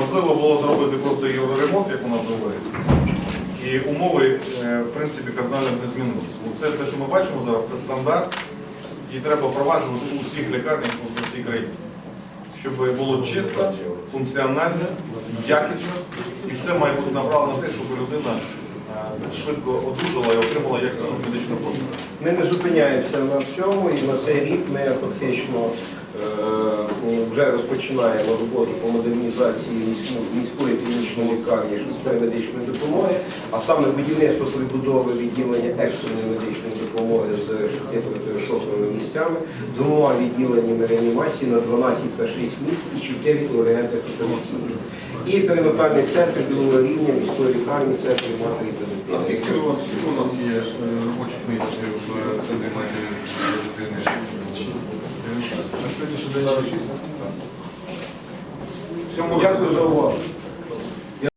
Можливо було зробити просто євроремонт, як у нас говорять. І умови, е, в принципі, кардинально не змінилися. Це те, що ми бачимо зараз, це стандарт, який треба впроваджувати у всіх лікарнях по всій країні. Щоб було чисто, функціонально, якісно, і все має бути направлено на те, щоб людина е, швидко одужала і отримала якісну медичну послугу. Ми не зупиняємося на цьому і на цей рік ми фактично е, вже розпочинаємо роботу по модернізації міської, клінічної лікарні швидкої медичної допомоги, а саме будівництво прибудови відділення екстреної медичної допомоги з шестими місцями, двома відділеннями реанімації на 12 та 6 місць і 4 ургентних операційних. І перинатальний центр білого рівня міської лікарні в центрі матері та дитини. Наскільки у вас у нас є е, робочих місць в е, центрі матері дитини? Сьогоднішній день Дякую за увагу.